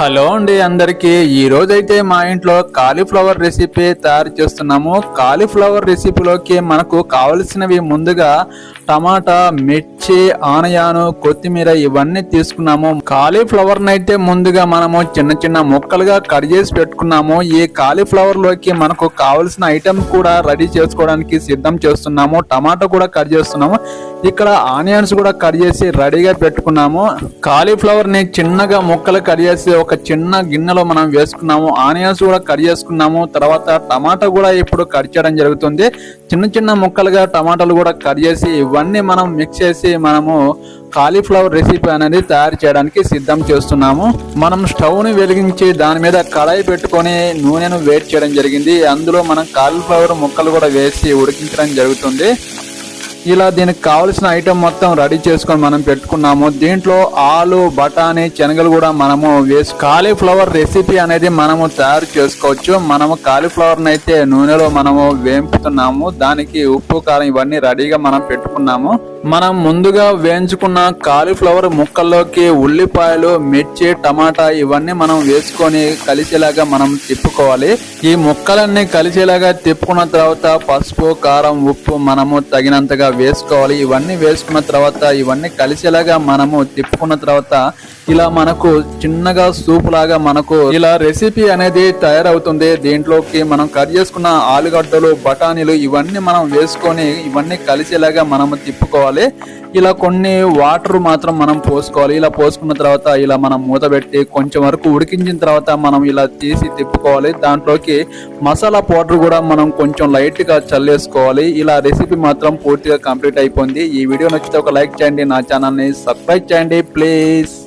Hello అండి అందరికీ. ఈ రోజైతే మా ఇంట్లో కాలీఫ్లవర్ రెసిపీ తయారు చేస్తున్నాము. కాలీఫ్లవర్ రెసిపీలోకి మనకు కావలసినవి ముందుగా టమాటా మిర్చి ఆనయాను కొత్తిమీర ఇవన్నీ తీసుకున్నాము. కాలీఫ్లవర్ని అయితే ముందుగా మనము చిన్న చిన్న ముక్కలుగా కట్ చేసి పెట్టుకున్నాము. ఈ కాలీఫ్లవర్లోకి మనకు కావలసిన ఐటెం కూడా రెడీ చేసుకోవడానికి సిద్ధం చేస్తున్నాము. టమాటా కూడా కట్ చేస్తున్నాము. ఇక్కడ ఆనియన్స్ కూడా కట్ చేసి రెడీగా పెట్టుకున్నాము. కాలీఫ్లవర్ని చిన్నగా ముక్కలు కట్ చేసి ఒక చిన్న గిన్నెలో మనం వేసుకున్నాము. ఆనియన్స్ కూడా కట్ చేసుకున్నాము. తర్వాత టమాటా కూడా ఇప్పుడు కట్ చేయడం జరుగుతుంది. చిన్న చిన్న ముక్కలుగా టమాటాలు కూడా కట్ చేసి ఇవన్నీ మనం మిక్స్ చేసి మనము కాలీఫ్లవర్ రెసిపీ అనేది తయారు చేయడానికి సిద్ధం చేస్తున్నాము. మనం స్టవ్ని వెలిగించి దాని మీద కడాయి పెట్టుకొని నూనెను వేడి చేయడం జరిగింది. అందులో మనం కాలీఫ్లవర్ ముక్కలు కూడా వేసి ఉడికించడం జరుగుతుంది. ఇలా దీనికి కావలసిన ఐటమ్ మొత్తం రెడీ చేసుకొని మనం పెట్టుకున్నాము. దీంట్లో ఆలు బఠానీ శనగలు కూడా మనము వేసి కాలీఫ్లవర్ రెసిపీ అనేది మనము తయారు చేసుకోవచ్చు. మనము కాలీఫ్లవర్ అయితే నూనెలో మనము వేంపుతున్నాము. దానికి ఉప్పు కారం ఇవన్నీ రెడీగా మనం పెట్టుకున్నాము. మనం ముందుగా వేయించుకున్న కాలీఫ్లవర్ ముక్కల్లోకి ఉల్లిపాయలు మిర్చి టమాటా ఇవన్నీ మనం వేసుకొని కలిసేలాగా మనం తిప్పుకోవాలి. ఈ ముక్కలన్నీ కలిసేలాగా తిప్పుకున్న తర్వాత పసుపు కారం ఉప్పు మనము తగినంతగా వేసుకోవాలి. ఇవన్నీ వేసుకున్న తర్వాత ఇవన్నీ కలిసేలాగా మనము తిప్పుకున్న తర్వాత ఇలా మనకు చిన్నగా సూప్ లాగా మనకు ఇలా రెసిపీ అనేది తయారవుతుంది. దీంట్లోకి మనం కట్ చేసుకున్న ఆలుగడ్డలు బఠానీలు ఇవన్నీ మనం వేసుకొని ఇవన్నీ కలిసేలాగా మనము తిప్పుకోవాలి. ఇలా కొన్ని వాటర్ మాత్రం మనం పోసుకోవాలి. ఇలా పోసుకున్న తర్వాత ఇలా మనం మూత పెట్టి కొంచెం వరకు ఉడికించిన తర్వాత మనం ఇలా తీసి తిప్పుకోవాలి. దాంట్లోకి మసాలా పౌడర్ కూడా మనం కొంచెం లైట్గా చల్లేసుకోవాలి. ఇలా రెసిపీ మాత్రం పూర్తిగా కంప్లీట్ అయిపోయింది. ఈ వీడియో నచ్చితే ఒక లైక్ చేయండి. నా ఛానల్ని సబ్స్క్రైబ్ చేయండి ప్లీజ్.